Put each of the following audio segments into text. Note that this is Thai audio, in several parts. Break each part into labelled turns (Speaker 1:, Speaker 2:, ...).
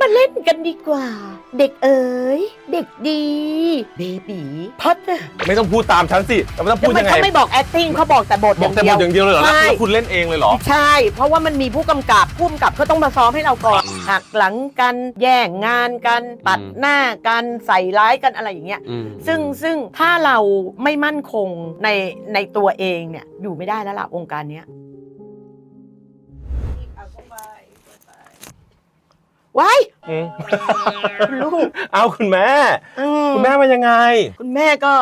Speaker 1: มาเล่นกันดีกว่า เด็กเอ๋ย เด็กดี เบบีพัตเตอร์
Speaker 2: ไม่ต้องพูดตามฉันสิแต่ไม่ต้องพูด
Speaker 1: ทำไม
Speaker 2: ยังไง
Speaker 1: เขาไม่บอก acting เขาบอกแต่บท
Speaker 2: บอกแต่บทอย่างเดียวเลยเหรอแล้ว
Speaker 1: ใช่
Speaker 2: แล้วคุณเล่นเองเลยเหรอ
Speaker 1: ใช่ เพราะว่ามันมีผู้กำกับผู้กำกับก็ต้องมาซ้อมให้เราก่อน
Speaker 2: อืม
Speaker 1: หักหลังกันแย่งงานกันปัด
Speaker 2: อืม
Speaker 1: หน้ากันใส่ร้ายกันอะไรอย่างเงี้ย
Speaker 2: อืม
Speaker 1: ซึ่งซึ่งถ้าเราไม่มั่นคงในในตัวเองเนี่ยอยู่ไม่ได้แล้วล่ะวงการเนี้ย ว้าย
Speaker 2: อืม
Speaker 1: คุณลูก
Speaker 2: เอาคุณแม่
Speaker 1: อื
Speaker 2: คุณแม่มายังไง
Speaker 1: คุณแม่ก็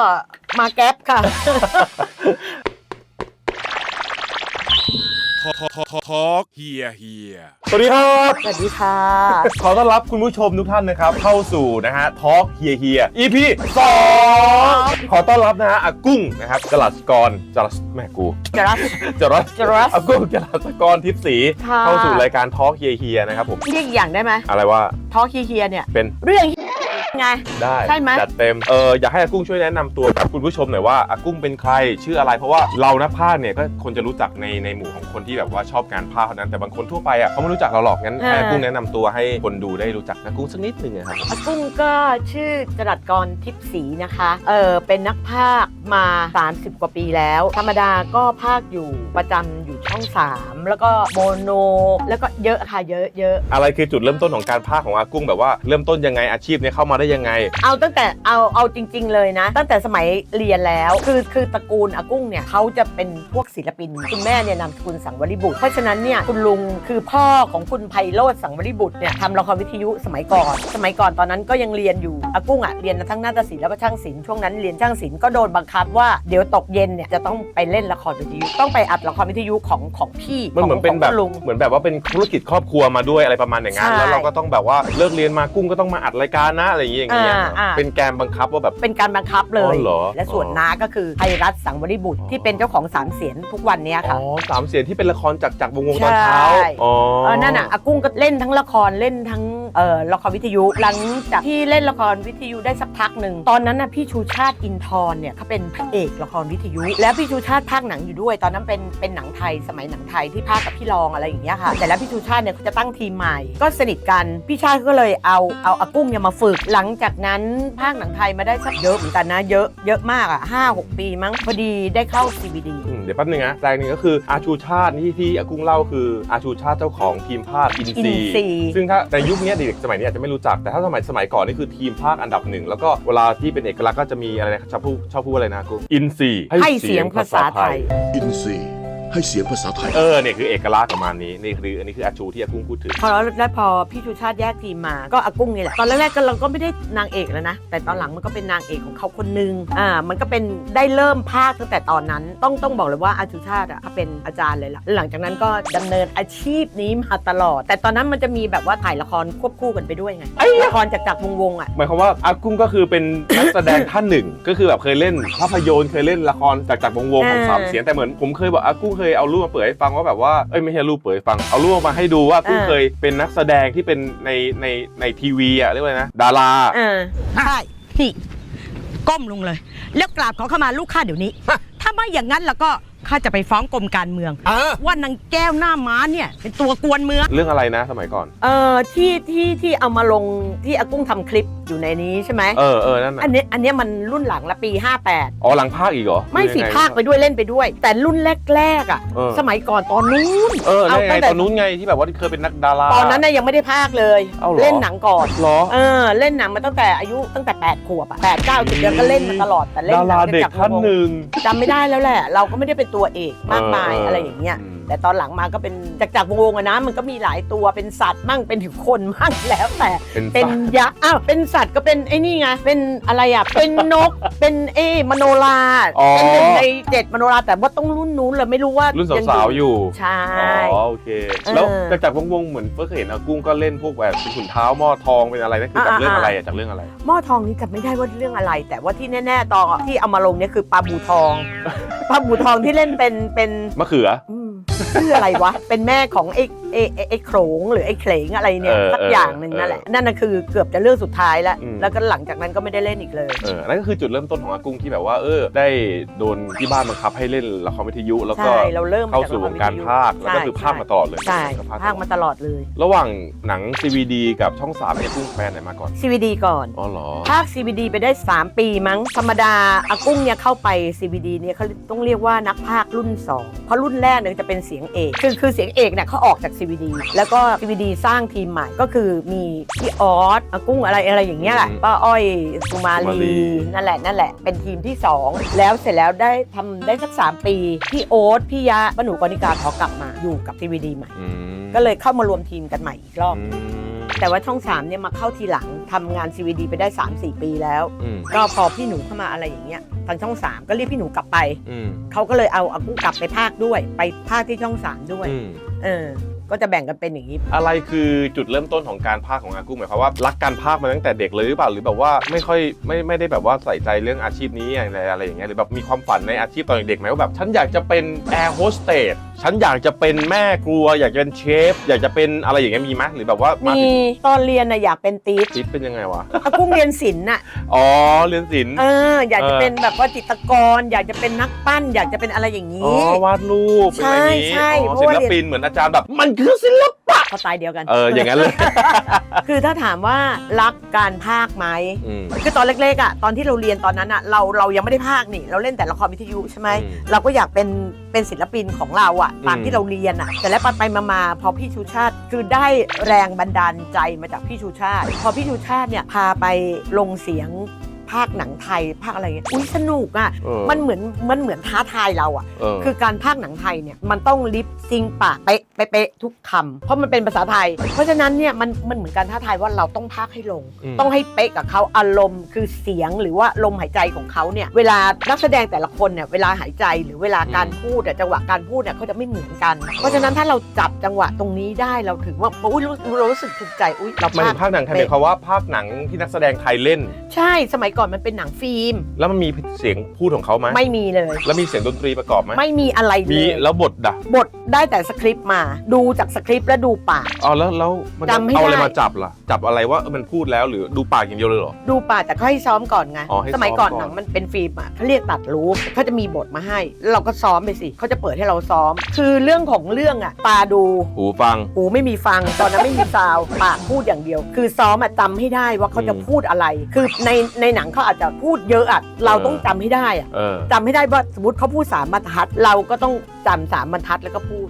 Speaker 1: มาแก๊ปค่ะ
Speaker 3: ทอกเฮียเฮีย
Speaker 2: สวัสดีครับ
Speaker 1: สวัสดีค่ะ
Speaker 2: ขอต้อนรับคุณผู้ชมทุกท่านนะครับ เข้าสู่นะฮะทอล์กเฮียเฮีย EP 2ขอต้อนรับนะฮะอากุ้งนะครับจรัสกรจรัสแม่กู
Speaker 1: จรัส
Speaker 2: จรัส
Speaker 1: จรัส
Speaker 2: อากุ้งจรัสกรทิพย์ศรี
Speaker 1: ค่ะ
Speaker 2: เข้าสู่รายการทอล์กเฮียเฮียนะครับผม
Speaker 1: เรียกอีกอย่างได้ไหม
Speaker 2: อะไรว่า
Speaker 1: ทอคีเฮียเนี่ย
Speaker 2: เป็น
Speaker 1: เรื่อง ไง
Speaker 2: ได้
Speaker 1: ใช่ไหม
Speaker 2: จัดเต็มเอออยากให้อากุ้งช่วยแนะนำตัวกับคุณผู้ชมหน่อยว่าอากุ้งเป็นใครชื่ออะไร เพราะว่าเรานักพากย์เนี่ยก็คนจะรู้จักในในหมู่ของคนที่แบบว่าชอบการพากย์เท่านั้นแต่บางคนทั่วไปอะเขาไม่รู้จักเราหรอกงั้นให้อากุ้งแนะนำตัวให้คนดูได้รู้จักอากุ้งสักนิดหนึงอะครับ
Speaker 1: อากุ้งก็ชื่อจรัสกรทิพย์ศรีนะคะ เออเป็นนักพากย์มา 30 กว่าปีแล้ว ธรรมดาก็พากย์อยู่ประจำอยู่ช่อง 3แล้วก็โมโน แล้วก็เยอะค่ะเยอะเยอะ
Speaker 2: อะไรคือจุดเริ่มต้นของการพากย์ของอากุ้งแบบว่าเริ่มต้นยังไงอาชีพเนี้เข้ามาได้ยังไง
Speaker 1: เอาตั้งแต่เอาเอาจริง ๆ เลยนะ ตั้งแต่สมัยเรียนแล้ว คือคือตระกูลอากุ้งเนี่ยเขาจะเป็นพวกศิลปิน คุณแม่เนี่ยนามสกุลสังวริบุตรเพราะฉะนั้นเนี่ยคุณลุงคือพ่อของคุณไพโรธสังวริบุตรเนี่ยทำละครวิทยุสมัยก่อน สมัยก่อนตอนนั้นก็ยังเรียนอยู่อากุ้งอะเรียนทั้งนาฏศิลป์แล้วก็ช่างศิลป์ช่วงนั้นเรียนช่างศิลป์ก็โดนบังคับว่าเดี๋ยวตกเย็นเนี่ยจะต้องไปเล่นละครวิทยุต้องไปอัดละครวิทยุของของพี่
Speaker 2: มันเหมือนเป็นแบบ
Speaker 1: ของคุณลุง
Speaker 2: เหมือนแบบว่าเป็นธุรกิจครอบครัวมาด้วยอะไรประมาณอย่างนั้น
Speaker 1: ใช่
Speaker 2: แล้วเราก็ต้องแบบว่าเลิกเรียนมากุ้งก็ต้องมาอัดรายการนะอะไรอย่างเงี้ยอย่างเงี้ย
Speaker 1: อ่าอ่า
Speaker 2: เป็นแกมบังคับว่าแบบ
Speaker 1: เป็นการบังคับเล
Speaker 2: อ๋
Speaker 1: ย
Speaker 2: อเหรอ
Speaker 1: และส่วน
Speaker 2: อ๋อ
Speaker 1: น้าก็คือไพรัตน์สังวริบุตร
Speaker 2: อ๋อ
Speaker 1: ที่เป็นเจ้าของสามเสียนทุกวันเนี้ย
Speaker 2: อ๋
Speaker 1: ค่ะ
Speaker 2: อสามเสียงที่เป็นละครจากจากวงวงตอนเช้า
Speaker 1: ใช่
Speaker 2: อ๋อ
Speaker 1: เออนั่นน่ะอากุ้งก็เล่นทั้งละครเล่นทั้งเอ่อละครวิทยุหลังจากที่เล่นละครวิทยุได้สักพักหนึ่งตอนนั้นน่ะพี่ชูชาติอินทร์เนี่ยเขาเป็นพระเอกละครวิทยุ แล้วพี่ชูชาติภาคหนังอยู่ด้วย ตอนนั้นเป็นเป็นหนังไทยสมัยหนังไทยที่ภาคกับพี่รองอะไรอย่างเงี้ยค่ะแต่แล้วพี่ชูชาติเนี่ยเขาจะตั้งทีมใหม่ ก็สนิทกันพี่ชาติก็เลยเอาเอาอากุ้งเนี่ยมาฝึก หลังจากนั้นภาคหนังไทยมาได้สักเยอะเหมือนกันนะเยอะเยอะมากอะห้าหกปีมั้งพอดีได้เข้า CBD
Speaker 2: อืมเดี๋ยวแป๊บนึงนะแรงหนึงก็คืออาชูชาติที่ที่อากุ้งเล่าคืออาชูชาติเจ้าของทีมภาคอิน
Speaker 1: อิ
Speaker 2: ซี
Speaker 1: นซีย์
Speaker 2: ซึ่งถ้าในยุคนี้เด็กสมัยนี้อาจจะไม่รู้จักแต่ถ้าสมัยสมัยก่อนนี่คือทีมภาคอันดับหนึ่งแล้วก็เวลาที่เป็นเอกลักษณ์ก็จะมีอะไรนะชอบพูดชอบพูดอะไรนะอากุ้งอินซี
Speaker 1: ให้เสียงภาษาไทย
Speaker 4: อินซีย์ ให้เสียงภาษาไทย
Speaker 2: เออเนี่ยคือเอกลักษณ์ประมาณนี้นี่คืออันนี้คืออาชูที่อากุ้งพูดถึง
Speaker 1: พอแล้วแล้วพอพี่ชูชาติแยกทีมมาก็อากุ้งนี่แหละตอนแรกๆก็เราก็ไม่ได้นางเอกแล้วนะ แต่ตอนหลังมันก็เป็นนางเอกของเขาคนนึงอ่ามันก็เป็นได้เริ่มภาคตั้งแต่ตอนนั้น ต้องต้องบอกเลยว่าอาชูชาติอะเขาเป็นอาจารย์เลยล่ะแล้วหลังจากนั้นก็ดำเนินอาชีพนี้มาตลอด แต่ตอนนั้นมันจะมีแบบว่าถ่ายละครควบคู่กันไปด้วยไงละครจากจากวงวงๆอะ
Speaker 2: หมายความว่าอากุ้งก็คือเป็นนักแสดงท่านหนึ่ง ก็คือแบบเคยเล่นภาพยนตร์เคยเล่นละครจากจากวงวงของ
Speaker 1: อ่า
Speaker 2: สามเสียงแต่เหมือนผมเคยบอกอากุ้งเคยเอารูปมาเปิดให้ฟังว่าแบบว่าเอ้ยไม่ใช่รูปเปิดให้ฟัง เอารูปมาให้ดูว่าอากุ้ง
Speaker 1: อ่า
Speaker 2: เคยเป็นนักแสดงที่เป็นในในในทีวีอะเรียกว่าอะไรนะดารา
Speaker 1: อ่า
Speaker 5: ใช่นี่ก้มลงเลย แล้วกราบขอเข้ามาลูกข้าเดี๋ยวนี้ ถ้าไม่อย่างนั้นแล้วก็ ข้าจะไปฟ้องกรมการเมืองว่านางแก้วหน้าม้าเนี่ย เป็นตัวกวนเมือง
Speaker 2: เรื่องอะไรนะสมัยก่อน
Speaker 1: เออที่ที่ที่เอามาลงที่อากุ้งทำคลิปอยู่ในนี้ใช่ไหม
Speaker 2: เออเออนั่น
Speaker 1: อั
Speaker 2: น่ะ
Speaker 1: นเนี้ยอันเนี้ยมันรุ่นหลังละปี 58
Speaker 2: อ๋อหลังภาคอีกเหรอ
Speaker 1: ไม่สิ
Speaker 2: หรือยังง
Speaker 1: ภาคไปด้วยเล่นไปด้วย แต่รุ่นแรกๆอะ
Speaker 2: เออ
Speaker 1: สมัยก่อนตอนนู้น
Speaker 2: เออนั่นไง
Speaker 1: เอาตั้งแต่
Speaker 2: ตอนนู้นไงที่แบบว่าที่เคยเป็นนักดารา
Speaker 1: ตอนนั้นน่ะยังไม่ได้ภาคเลย
Speaker 2: เอาเหรอ
Speaker 1: เล่นหนังก่อน
Speaker 2: เหรอ
Speaker 1: เออเล่นหนังมาตั้งแต่อายุตั้งแต่8ขวบอะแปดเก้าสิบเดือนก็เล่นมาตลอดแต่เล่น
Speaker 2: ดา
Speaker 1: หนั
Speaker 2: รางเด็ก
Speaker 1: จาก
Speaker 2: ท่านหนึ่ง
Speaker 1: จำไม่ได้แล้วแหละ เราก็ไม่ได้เป็นตัวเอกมากมาย
Speaker 2: เออเอออ
Speaker 1: อะไรอย่างเงี้ย
Speaker 2: อืม
Speaker 1: แต่ตอนหลังมาก็เป็นจากจากวงๆอะนะ มันก็มีหลายตัวเป็นสัตว์มั่งเป็นถึงคนมั่งแล้วแต่
Speaker 2: เป็น
Speaker 1: เป็น
Speaker 2: สัตว์
Speaker 1: ยักษ์อ้าวเป็นสัตว์ก็เป็นไอ้นี่ไงเป็นอะไรอะเป็นนก เป็นเอ้มโนรา
Speaker 2: อ๋อ
Speaker 1: เป็นหนึ่งในเจ็ดมโนราแต่ว่าต้องรุ่นนู้นเลยไม่รู้ว่า
Speaker 2: รุ่น
Speaker 1: ง
Speaker 2: สาวๆอยู่
Speaker 1: ใช่
Speaker 2: อ๋อโอเค
Speaker 1: เออ
Speaker 2: แล้วจากจากวงๆเหมือนเฟิร์สเคยเห็นอากุ้งก็เล่นพวกแบบเป็นขุนเท้าหม้อทองเป็นอะไรนั่นคือจาก
Speaker 1: อ่า
Speaker 2: เรื่อง
Speaker 1: อ่า
Speaker 2: อะไรอะจากเรื่องอะไร
Speaker 1: หม้อทองนี้จำไม่ได้ว่าเรื่องอะไร แต่ว่าที่แน่ๆตอนที่เอามาลงเนี่ยคือปลาบูทองปลาบูทองที่เล่นเป็นเป็น
Speaker 2: มะเขือ
Speaker 1: อืม ชื่ออะไรวะ เป็นแม่ของไอ้ไอ้ไอ้ไอ้โขลงหรือไอ้เขลงอะไรเนี่ย
Speaker 2: เออ
Speaker 1: สักอย่างหนึ่งนั่นแหละ
Speaker 2: เออ
Speaker 1: นั่นน่ะคือเกือบจะเรื่องสุดท้ายแล้ว
Speaker 2: อืม
Speaker 1: แล้วก็หลังจากนั้นก็ไม่ได้เล่นอีกเลย
Speaker 2: เออนั่นก็คือจุดเริ่มต้นของอากุ้งที่แบบว่า เออ ได้โดนที่บ้านบังคับให้เล่นละครวิทยุแล้วก็
Speaker 1: ใช่เราเริ่ม
Speaker 2: เข้าสู่วงการภาค แล้วก็คือภาคมาตลอดเลย
Speaker 1: ใช่
Speaker 2: ก็
Speaker 1: ภาคมาตลอดเลย
Speaker 2: ระหว่างหนัง CVD กับช่อง3เนี่ยกุ้งแฟนไหนมาก่อน
Speaker 1: CVD ก่อน
Speaker 2: อ๋อเหรอ
Speaker 1: ภาค CVD ไปได้ 3 ปีมั้ง ธรรมดาอากุ้งเนี่ยเข้าไป CVD เนี่ยเขาต้องเรียกว่านักภาครุ่น 2 เพราะรุ่นแรกเนี่ยจะเป็นเสียงเอกคือคือเสียงเอกเนี่ยเขาออกจาก CVD แล้วก็ CVD สร้างทีมใหม่ก็คือมีพี่ออสอากุ้งอะไรอะไรอย่างเงี้ยแหละ
Speaker 2: อืม
Speaker 1: ป้าอ้อยสุมา
Speaker 2: สุมาลี
Speaker 1: ลีนั่นแหละนั่นแหละ เป็นทีมที่ 2 แล้วเสร็จแล้วได้ทำได้สัก 3 ปี พี่โอ๊ตพี่ยะป้าหนูกรณิการขอกลับมาอยู่กับ CVD ใหม่
Speaker 2: อืม
Speaker 1: ก็เลยเข้ามารวมทีมกันใหม่อีกรอบ
Speaker 2: อืม
Speaker 1: แต่ว่าช่อง3เนี่ยมาเข้าทีหลังทำงาน CVD ไปได้ 3-4 ปีแล้ว
Speaker 2: อืม
Speaker 1: ก็พอพี่หนูเข้ามาอะไรอย่างเงี้ยทางช่อง3ก็เรียกพี่หนูกลับไป
Speaker 2: อืม
Speaker 1: เขาก็เลยเอาอากุ้งกลับไปภาคด้วย ไปภาคที่ช่อง3ด้วย
Speaker 2: อืม
Speaker 1: เออ ก็จะแบ่งกันเป็นอย่างนี้
Speaker 2: อะไรคือจุดเริ่มต้นของการภาคของอากุ้งหมายความว่ารักการภาคมาตั้งแต่เด็กเลยหรือเปล่าหรือแบบว่าไม่ค่อยไม่ไม่ได้แบบว่าใส่ใจเรื่องอาชีพนี้อะไรอะไรอย่างเงี้ยหรือแบบมีความฝันในอาชีพตอนเด็กๆไหมว่าแบบฉันอยากจะเป็นแอร์โฮสเตส ฉันอยากจะเป็นแม่ครัว อยากจะเป็นเชฟ อยากจะเป็นอะไรอย่างเงี้ยมีไหมหรือแบบว่ามา
Speaker 1: มี
Speaker 2: ถึง
Speaker 1: ตอนเรียนนะอยากเป็นตีด
Speaker 2: คิดเป็นยังไงวะ
Speaker 1: อากุ้งเรียนศิลป์น่ะ
Speaker 2: อ๋อเรียนศิลป์
Speaker 1: เอออยากจะ
Speaker 2: เออ
Speaker 1: เป็นแบบว่าจิตรกร อยากจะเป็นนักปั้น อยากจะเป็นอะไรอย่าง
Speaker 2: อ๋อ
Speaker 1: นี้
Speaker 2: วาดรูปเป็นอะไรอย่างงี้
Speaker 1: ใช่ใช่
Speaker 2: อ๋อ
Speaker 1: เพราะ
Speaker 2: ศิ
Speaker 1: ว่า
Speaker 2: ล
Speaker 1: เรียน
Speaker 2: ปินเหมือนอาจารย์แบบ มันคือศิลปะ
Speaker 1: เขาตายเดียวกัน
Speaker 2: เอออย่างนั้นเลย
Speaker 1: คือถ้าถามว่ารักการภาคไหม
Speaker 2: อืม
Speaker 1: คือตอนเล็กๆอะตอนที่เราเรียนตอนนั้นอะเราเรายังไม่ได้ภาคนี่ เราเล่นแต่ละครวิทยุใช่ไหม
Speaker 2: อืม
Speaker 1: เราก็อยากเป็นเป็นศิลปินของเราอะตาม
Speaker 2: อืม
Speaker 1: ที่เราเรียนอะ แต่แล้วไปไปๆมาๆพอพี่ชูชาติคือได้แรงบันดาลใจมาจากพี่ชูชาติ พอพี่ชูชาติเนี่ยพาไปลงเสียง ภาคหนังไทย ภาคอะไรเงี้ยอุ้ยสนุกอะ
Speaker 2: เออ
Speaker 1: มันเหมือนมันเหมือนท้าทายเราอะ
Speaker 2: เออ
Speaker 1: คือการพากย์หนังไทยเนี่ยมันต้องลิปซิงปากเป๊ะเป๊ะเป๊ะทุกคำเพราะมันเป็นภาษาไทย เพราะฉะนั้นเนี่ยมันมันเหมือนการท้าทายว่าเราต้องพากย์ให้ลง
Speaker 2: อืม
Speaker 1: ต้องให้เป๊ะกับเขาอารมณ์คือเสียงหรือว่าลมหายใจของเขาเนี่ยเวลานักแสดงแต่ละคนเนี่ยเวลาหายใจหรือเวลาการพูดอะจังหวะการพูดเนี่ยเขาจะไม่เหมือนกัน เพราะฉะนั้นถ้าเราจับจังหวะตรงนี้ได้เราถึงว่าอุ้ยรู้เรารู้สึกถูกใจอุ้ยเรา
Speaker 2: หมายถึงภาคหนังไทยหมายความว่าภาคหนังที่นักแสดงไทยเล่น
Speaker 1: ใช่สมัยก่อนมันเป็นหนังฟิล์ม
Speaker 2: แล้วมันมีเสียงพูดของเขาไหม
Speaker 1: ไม่มีเลย
Speaker 2: แล้วมีเสียงดนตรีประกอบไหม
Speaker 1: ไม่มีอะไรเล
Speaker 2: มี
Speaker 1: ย
Speaker 2: แล้วบทด่ะ
Speaker 1: บทได้แต่สคริปต์มา ดูจากสคริปต์แล้วดูปาก
Speaker 2: อ๋อแล้วแล้วมันจะ
Speaker 1: จำไม่
Speaker 2: เอาอะไร
Speaker 1: ได้
Speaker 2: มาจับล่ะ จับอะไรว่าเออมันพูดแล้วหรือดูปากอย่างเดียวเลยเหรอ
Speaker 1: ดูปากแต่เขาให้ซ้อมก่อนไง
Speaker 2: อ๋อให้
Speaker 1: สมัยก่อน
Speaker 2: ซ้อมก่อน
Speaker 1: หนังมันเป็นฟิล์มอะเขาเรียกตัดรูปเขาจะมีบทมาให้แล้วเราก็ซ้อมไปสิเขาจะเปิดให้เราซ้อม คือเรื่องของเรื่องอะตาดู
Speaker 2: หูฟัง
Speaker 1: หูไม่มีฟังตอนนั้นไม่มีซาวด์ปากพูดอย่างเดียว คือซ้อมอะจำให้ได้ว่าเขาจะ
Speaker 2: อืม
Speaker 1: พูดอะไร คือในในหนังเขาอาจจะพูดเยอะอะเรา
Speaker 2: เออ
Speaker 1: ต้องจำให้ได้อะ
Speaker 2: เออ
Speaker 1: จำให้ได้ว่าสมมติเขาพูดสามบรรทัดเราก็ต้องจำสามบรรทัดแล้วก็พูด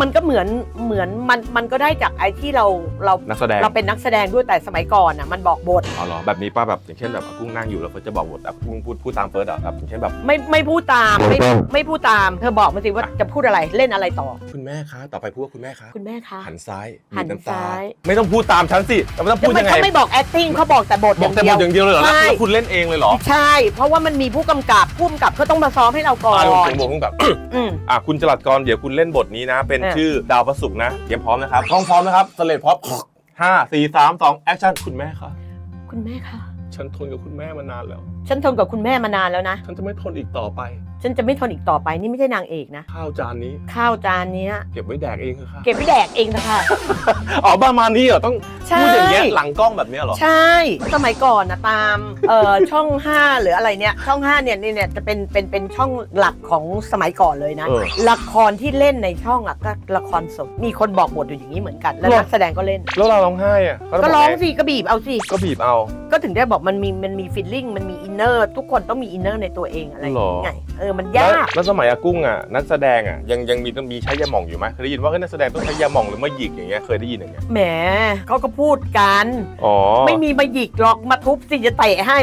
Speaker 1: มันก็เหมือนเหมือนมันมันก็ได้จากไอ้ที่เราเรา
Speaker 2: นักแสดง
Speaker 1: เราเป็นนักแสดงด้วยแต่สมัยก่อนอะมันบอกบท
Speaker 2: อ๋อเหรอแบบนี้ป้าแบบอย่างเช่นแบบอากุ้งนั่งอยู่แล้วเขาจะบอกบทแบบกุ้งพูดพูดตามเฟิร์สอะแบบอย่างเช่นแบบ
Speaker 1: ไม่ไม่พูดตามไม่ไม่พูดตาม เธอบอกมาสิว่าจะพูดอะไรเล่นอะไรต่อ
Speaker 2: คุณแม่คะต่อไปพูดว่าคุณแม่คะ
Speaker 1: คุณแม่คะ
Speaker 2: หันซ้าย
Speaker 1: หัน
Speaker 2: บีบำต
Speaker 1: ซ้าย
Speaker 2: ไม่ต้องพูดตามฉันสิแต่ไม่ต้องพูด
Speaker 1: มั
Speaker 2: ยังไง
Speaker 1: เขาไม่บอก acting เขาบอกแต่บท
Speaker 2: บอกแต่บทอย่างเดียวเลยเหรอแล้ว
Speaker 1: ใช่
Speaker 2: แล้วคุณเล่นเองเลยเหรอ
Speaker 1: ใช่ เพราะว่ามันมีผู้กำกับผู้กำกับเขาต้องมาซ้อมให้เราก่อ
Speaker 2: อ่าผม
Speaker 1: น
Speaker 2: ผมผมแบบ
Speaker 1: อืม
Speaker 2: อะคุณจรัดกรเดี๋ยวคุณเล่นบทนี้นะ เป็น
Speaker 1: เออ
Speaker 2: ชื่อดาวประสุกร์นะเตรียมพร้อมนะครับกล้องพร้อมนะครับสเลดพร้อมห้าสี่สามสองแอคชั่นคุณแม่คะ
Speaker 1: คุณแม่คะ
Speaker 2: ฉันทนกับคุณแม่มานานแล้ว
Speaker 1: ฉันทนกับคุณแม่มานานแล้วนะ
Speaker 2: ฉันจะไม่ทนอีกต่อไป
Speaker 1: ฉันจะไม่ทนอีกต่อไปนี่ไม่ใช่นางเอกนะ
Speaker 2: ข้าวจานนี้
Speaker 1: ข้าวจานเนี้ย
Speaker 2: เก็บไว้แดกเองเถอะค่ะ
Speaker 1: เก็บไปแดกเองนะคะ
Speaker 2: อ๋อประมาณนี้เหรอต้อง
Speaker 1: ใช่
Speaker 2: พูดอย่างเงี้ยหลังกล้องแบบเนี้ยเหรอ
Speaker 1: ใช่ สมัยก่อนนะตามเอ่อช่อง 5 หรืออะไรเนี่ยช่อง 5 เนี่ยนี่เนี่ยจะเป็นเป็นเป็นช่องหลักของสมัยก่อนเลยนะ
Speaker 2: เออ
Speaker 1: ละครที่เล่นในช่องอะก็ละครสดมีคนบอกบทอยู่อย่างนี้เหมือนกัน แล้ว
Speaker 2: หรอ
Speaker 1: นักแสดงก็เล่น
Speaker 2: แล้วเราร้องไห้อะเขาจะ
Speaker 1: ก็
Speaker 2: บ
Speaker 1: ร้อง
Speaker 2: ไสิ
Speaker 1: ก็บีบเอาสิ
Speaker 2: ก็บีบเอา
Speaker 1: ก็ถึงได้บอกมันมีมันมีฟีลลิ่งมันมีอินเนอร์ทุกคนต้องมีอินเนอร์ในตัวเองอะไรอย่างเงี้ยเออมัน
Speaker 2: แล้ว
Speaker 1: ยาก
Speaker 2: แล้วสมัยอากุ้งอะนักแสดงอะยังยังมีต้องมีใช้ยาหม่องอยู่ไหมเคยได้ยินว่าเฮ้ยนักแสดงต้องใช้ยาหม่องหรือมาหยิกอย่างเงี้ยเคยได้ยินอย่างเงี้ย
Speaker 1: แหมเขาก็พูดกัน
Speaker 2: อ๋อ
Speaker 1: ไม่มีมาหยิกหรอกมาทุบสิจะเตะให้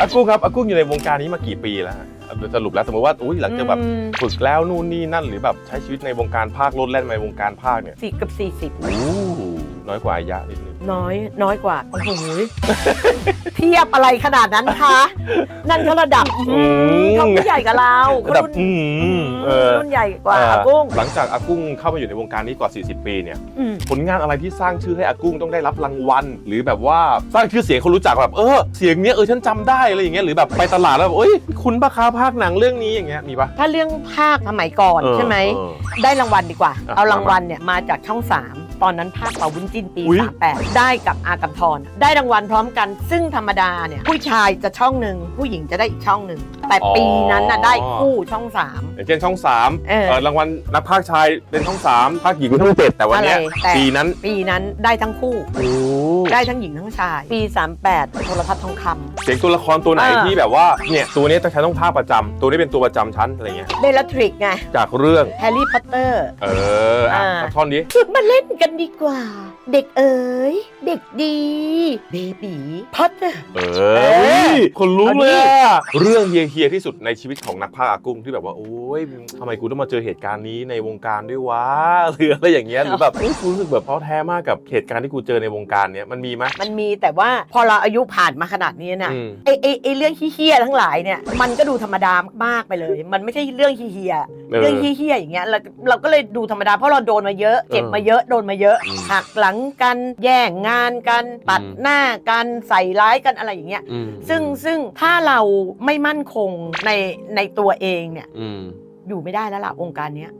Speaker 2: อากุ้งครับอากุ้งอยู่ในวงการนี้มากี่ปีแล้วฮะสรุปแล้วสมมติว่าอุ้ยหลังจากแบบ
Speaker 1: อืม
Speaker 2: ฝึกแล้วนู่นนี่นั่นหรือแบบใช้ชีวิตในวงการภาครถแล่นในวงการภาคเนี่ย
Speaker 1: สี่กับสี่สิบ
Speaker 2: โอ้ น้อยกว่าอายะนิดนึง
Speaker 1: น้อยน้อยกว่า โอ้โหเทียบอะไรขนาดนั้นคะ นั่นเขาระดับ
Speaker 2: อืม
Speaker 1: เขาผู้ใหญ่กับเรา
Speaker 2: ระดับ
Speaker 1: รุ่น
Speaker 2: อืมเออ
Speaker 1: รุ่นใหญ่กว่า
Speaker 2: เอ่อ
Speaker 1: อากุ้ง
Speaker 2: หลังจากอากุ้งเข้ามาอยู่ในวงการนี้กว่า 40 ปีเนี่ย
Speaker 1: อืม
Speaker 2: ผลงานอะไรที่สร้างชื่อให้อากุ้งต้องได้รับรางวัล หรือแบบว่าสร้างชื่อเสียงคนรู้จักแบบเออเสียงเนี้ยเออฉันจำได้อะไรอย่างเงี้ยหรือแบบไปตลาดแล้วแบบเอ้ยคุณปะคาภาคหนังเรื่องนี้อย่างเงี้ยมีปะ
Speaker 1: ถ้าเรื่องภาคสมัยก่อน
Speaker 2: เออ
Speaker 1: ใช่ไหม
Speaker 2: เออ
Speaker 1: ได้รางวัลดีกว่า
Speaker 2: อะ
Speaker 1: เอารางวัลเนี่ยมาจากช่อง3 ตอนนั้นภาคเป่าวุ้นจิ้นปี
Speaker 2: อุ๊ย
Speaker 1: 38 ได้กับอากำธรได้รางวัลพร้อมกัน ซึ่งธรรมดาเนี่ยผู้ชายจะช่องหนึ่งผู้หญิงจะได้อีกช่องหนึ่งแต่ปีนั้นน่ะได้คู่ช่อง3
Speaker 2: อย่างเช่นช่อง3าม
Speaker 1: เออ
Speaker 2: เอ่อรางวัลนักภาคชายเป็นช่อง3ภาคหญิงช่องเจ็ดแต่วันเนี้ย
Speaker 1: อะไรแต่
Speaker 2: ปีนั้น
Speaker 1: ปีนั้นได้ทั้งคู่
Speaker 2: โอ้
Speaker 1: ได้ทั้งหญิงทั้งชาย ปี 38โทรทัศน์ทองค
Speaker 2: เสียงตัวละครตัวไหน
Speaker 1: เออ
Speaker 2: ที่แบบว่าเนี่ยตัวนี้ต้องใช้ต้องภาคประจำตัวนี้เป็นตัวประจำชั้นอะไรเงี้ยำ
Speaker 1: เบลทริกไง
Speaker 2: จากเรื่อง
Speaker 1: แฮร์รี่พอตเตอร์
Speaker 2: เอออะ
Speaker 1: อ่า
Speaker 2: สักท่อนนี้
Speaker 1: มาเล่นกันดีกว่า เด็กเอ๋ย เด็กดีเบบีพอตเตอร์
Speaker 2: เอ
Speaker 1: เอ
Speaker 2: อ
Speaker 1: อ
Speaker 2: เฮ้ยคนรู้
Speaker 1: เอาดิ
Speaker 2: เลยอะเรื่องเฮียๆที่สุดในชีวิตของนักพากย์อากุ้งที่แบบว่าโอ้ยทำไมกูต้องมาเจอเหตุการณ์นี้ในวงการด้วยวะหรืออะไรอย่างเงี้ยหรือแบบเอ้ยกูรู้สึกแบบท้อแท้มากกับเหตุการณ์ที่กูเจอในวงการเนี้ยมันมีไหม
Speaker 1: มันมีแต่ว่าพอเราอายุผ่านมาขนาดนี้น่ะ
Speaker 2: อืม
Speaker 1: ไอไอไอเรื่องเฮี้ยๆทั้งหลายเนี่ยมันก็ดูธรรมดามากไปเลย มันไม่ใช่เรื่องเฮี้ยๆ
Speaker 2: เออ
Speaker 1: เรื่องเฮี้ยๆอย่างเงี้ยเราเราก็เลยดูธรรมดาเพราะเราโดนมาเยอะเจ็บมาเยอะโดนมาเยอะ
Speaker 2: อืม
Speaker 1: หักหลังกันแย่งงานกันปัด
Speaker 2: อืม
Speaker 1: หน้ากันใส่ร้ายกันอะไรอย่างเงี้ย
Speaker 2: อืม
Speaker 1: ซึ่งซึ่งถ้าเราไม่มั่นคงในในตัวเองเนี่ย
Speaker 2: อืม
Speaker 1: อยู่ไม่ได้แล้วล่ะวงการเนี้ย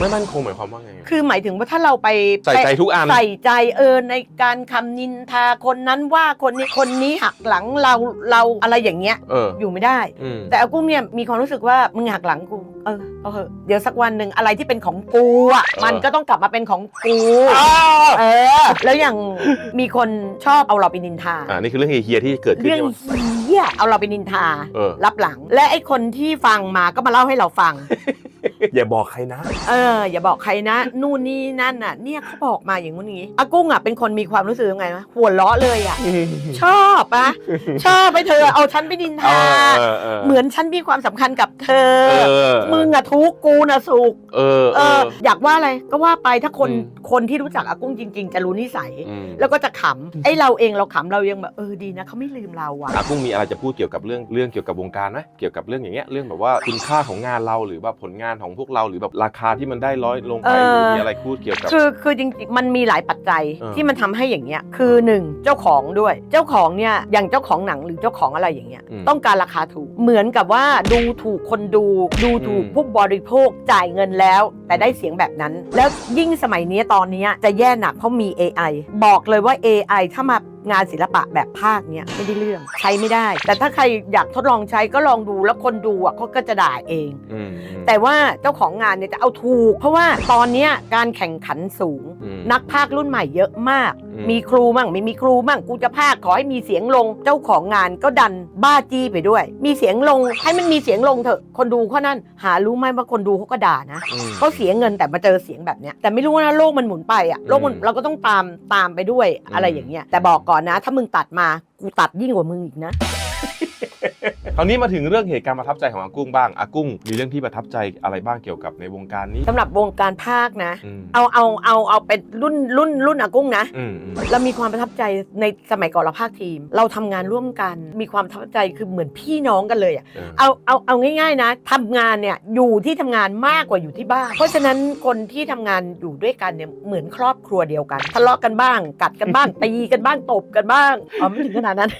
Speaker 2: ไม่มั่นคงหมายความว่าไงอะ
Speaker 1: คือหมายถึงว่าถ้าเราไป
Speaker 2: ใส่ใจทุกอัน
Speaker 1: ใส่ใจเออในการคำนินทาคนนั้นว่าคนนี้คนนี้หักหลังเราเราอะไรอย่างเงี้ย
Speaker 2: เออ
Speaker 1: อยู่ไม่ได้
Speaker 2: อืม
Speaker 1: แต่อากุ้งเนี่ยมีความรู้สึกว่ามึงหักหลังกู เออเอาเหอะเดี๋ยวสักวันหนึ่งอะไรที่เป็นของกูอะ
Speaker 2: เออ
Speaker 1: มันก็ต้องกลับมาเป็นของกู
Speaker 2: อ้าว
Speaker 1: เออ แล้วอย่างมีคนชอบเอาเราไปนินทา
Speaker 2: อ่านี่คือเรื่องเฮียๆที่เกิดขึ้น
Speaker 1: เรื่อง
Speaker 2: ใช่ไหม
Speaker 1: เฮียเอาเราไปนินทา
Speaker 2: เออ
Speaker 1: รับหลัง และไอ้คนที่ฟังมาก็มาเล่าให้เราฟัง
Speaker 2: อย่าบอกใครนะ
Speaker 1: เออ อย่าบอกใครนะ นู่นนี่นั่นน่ะ เนี่ยเขาบอกมาอย่างงู้นอย่างงี้อากุ้งอะเป็นคนมีความรู้สึกยังไงนะหัวเราะเลยอะ ชอบปะชอบไปเธอเอาฉันไปนินทา
Speaker 2: เออเออ
Speaker 1: เหมือนฉันมีความสำคัญกับเธอ
Speaker 2: เออ
Speaker 1: มึงอะทุกข์กูน่ะสุข
Speaker 2: เออ
Speaker 1: เออ อยากว่าอะไรก็ว่าไปถ้าคน
Speaker 2: อืม
Speaker 1: คนที่รู้จักอากุ้งจริง ๆ จะรู้นิสัย
Speaker 2: อืม
Speaker 1: แล้วก็จะขำไอ้เราเองเราขำเรายังแบบเออดีนะเขาไม่ลืมเราอะ
Speaker 2: อากุ้งมีอะไรจะพูดเกี่ยวกับเรื่องเรื่องเกี่ยวกับวงการไหมเกี่ยวกับเรื่องอย่างเงี้ยเรื่องแบบว่าคุณค่าของงานเราหรือว่าผลงานของพวกเราหรือแบบราคาที่มันได้ร้อยลงไปหรือมีอะไรพูดเกี่ยวกับ
Speaker 1: คือคือจริงๆมันมีหลายปัจจัย
Speaker 2: เออ
Speaker 1: ที่มันทำให้อย่างเงี้ยคือหนึ่งเจ้าของด้วย เจ้าของเนี่ยอย่างเจ้าของหนังหรือเจ้าของอะไรอย่างเงี้ย
Speaker 2: อืม
Speaker 1: ต้องการราคาถูกเหมือนกับว่าดูถูกคนดูดูถูก
Speaker 2: อืม
Speaker 1: ผู้บริโภคจ่ายเงินแล้ว แต่ได้เสียงแบบนั้น แล้วยิ่งสมัยนี้ตอนเนี้ยจะแย่หนักเพราะมี AI บอกเลยว่า AI ถ้ามางานศิลปะแบบภาคเนี่ยไม่ได้เรื่องใช้ไม่ได้ แต่ถ้าใครอยากทดลองใช้ก็ลองดูแล้วคนดูอะเขาก็จะด่าเอง
Speaker 2: อืมอืม
Speaker 1: แต่ว่าเจ้าของงานเนี่ยจะเอาถูก เพราะว่าตอนเนี้ยการแข่งขันสูง
Speaker 2: อืม
Speaker 1: นักภาครุ่นใหม่เยอะมาก
Speaker 2: อืม
Speaker 1: มีครูมั่งไม่มีครูมั่งกูจะภาคขอให้มีเสียงลงเจ้าของงานก็ดันบ้าจี้ไปด้วย มีเสียงลงให้มันมีเสียงลงเถอะคนดูเขานั่นหารู้ไหมว่าคนดูเขาก็ด่านะ
Speaker 2: อืม
Speaker 1: เขาเสียเงินแต่มาเจอเสียงแบบเนี้ยแต่ไม่รู้นะโลกมันหมุนไปอะโลกมัน
Speaker 2: อืม
Speaker 1: เราก็ต้องตามตามไปด้วยอะไรอย่างเงี้ยแต่บอกก่อนนะ ถ้ามึงตัดมากูตัดยิ่งกว่ามึงอีกนะ
Speaker 2: คราวนี้มาถึงเรื่องเหตุการณ์ประทับใจของอากุ้งบ้างอากุ้ง มีเรื่องที่ประทับใจอะไรบ้างเกี่ยวกับในวงการนี้
Speaker 1: สำหรับวงการภาคนะ
Speaker 2: อืม
Speaker 1: เอาเอาเอาเอาเป็นรุ่นรุ่นรุ่นอากุ้งนะ
Speaker 2: อืมอืม
Speaker 1: เรามีความประทับใจในสมัยก่อนเราภาคทีม เราทำงานร่วมกัน มีความประทับใจคือเหมือนพี่น้องกันเลยอะ
Speaker 2: เออ
Speaker 1: เอาเอาเอาง่าย ๆนะทำงานเนี่ยอยู่ที่ทำงานมากกว่าอยู่ที่บ้าน เพราะฉะนั้นคนที่ทำงานอยู่ด้วยกันเนี่ยเหมือนครอบครัวเดียวกันทะเลาะกันบ้าง กัดกันบ้าง ตีกันบ้างตบกันบ้างอ๋อไม่ถึงขนาดนั้น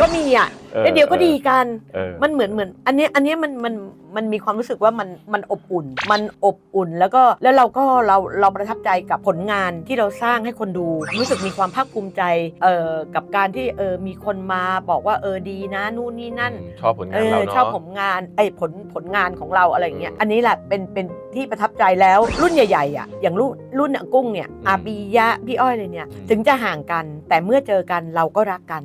Speaker 1: ก็มีอะ
Speaker 2: ออ
Speaker 1: แล้วเดี๋ยวก็ดีกัน
Speaker 2: เออ
Speaker 1: มันเหมือนเหมือน อันเนี้ยอันเนี้ยมันมันมันมีความรู้สึกว่ามันมันอบอุ่น มันอบอุ่นแล้วก็แล้วเราก็เราเราประทับใจกับผลงานที่เราสร้างให้คนดู รู้สึกมีความภาคภูมิใจเอ่อกับการที่เออมีคนมาบอกว่าเออดีนะนู่นนี่นั่น
Speaker 2: ชอบผลงา
Speaker 1: เอน
Speaker 2: เรา
Speaker 1: อ
Speaker 2: เนาะ
Speaker 1: ชอบผลงานไอ้ยผลผลงานของเราอะไรอย่างเงี้ย
Speaker 2: อืม
Speaker 1: อันนี้แหละเป็นเป็นที่ประทับใจแล้วรุ่นใหญ่ๆอะอย่างรุ่นรุ่นอากุ้งเนี่ย
Speaker 2: อืม
Speaker 1: อาบียะพี่อ้อยเลยเนี่ย
Speaker 2: อืม
Speaker 1: ถึงจะห่างกัน แต่เมื่อเจอกันเราก็รักกัน